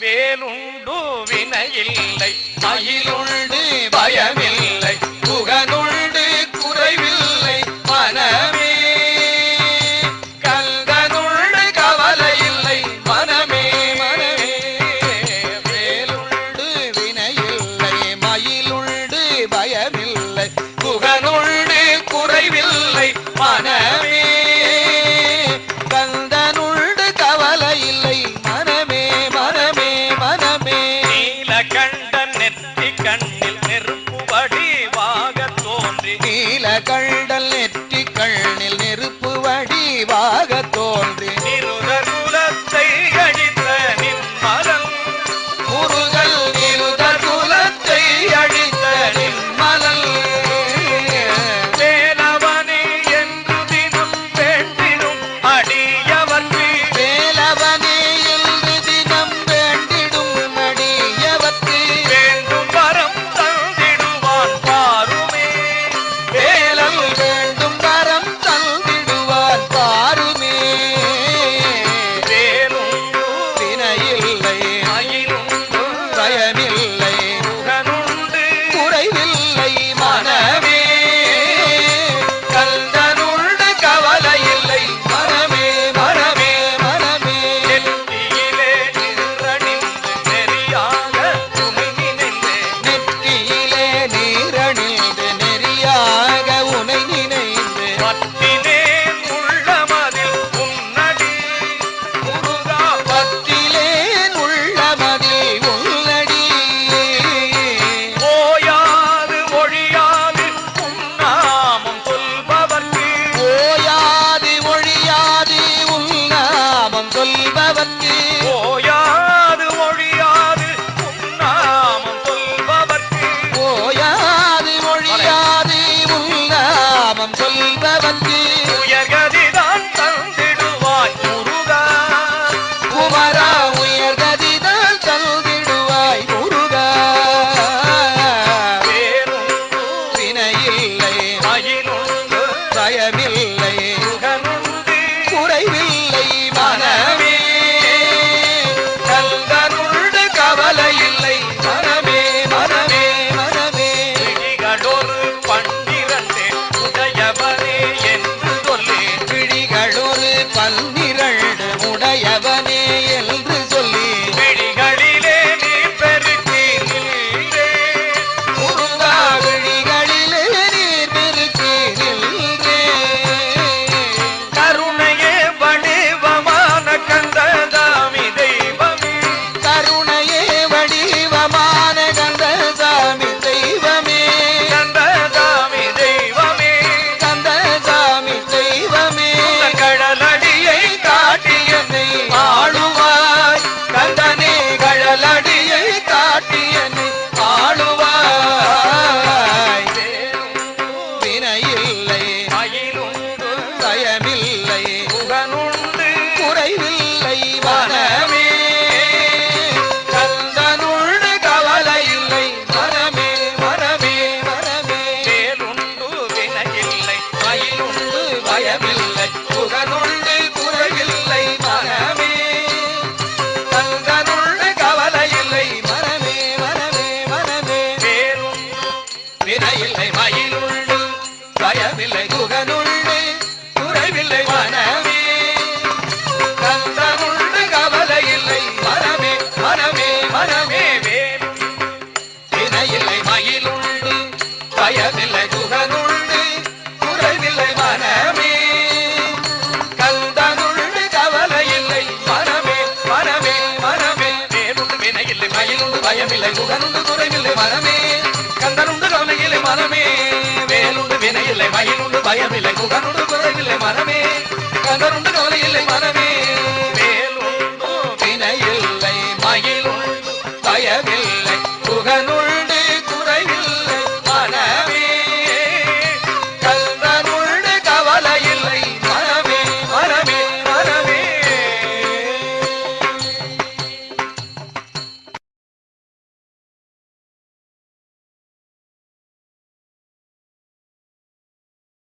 வேலுண்டு வினையில்லை. மயிலுண்டு கண் என்பவர்க்கு உயர்கதிதான் தந்திடுவாய் முருகா. குமரா உயர்கதிதான் தந்திடுவாய் முருகா. வேறும் வினையில்லை குறைவில்லை மன மாயவில்லை குகனுள்ளே துறைவில்லை மனமே. கந்தனுண்டு கவலை இல்லை மனமே மனமே மனமே தினையில்லை மயிலுண்டு பயமில்லை குகனுண்டு துறைவில்லை மனமே. கந்தனுண்டு கவலை இல்லை மனமே மனமே மனமே வேறுண்டு வினையில்லை மயிலுண்டு பயமில்லை குகனுண்டு துறைவில்லை மனமே. கந்தனுண்டு கவலை இல்லை மனமே. பயமில்லை முகனுண்டு குறைவில்லை மனமே. கதருண்டு கவலை இல்லை மனமே.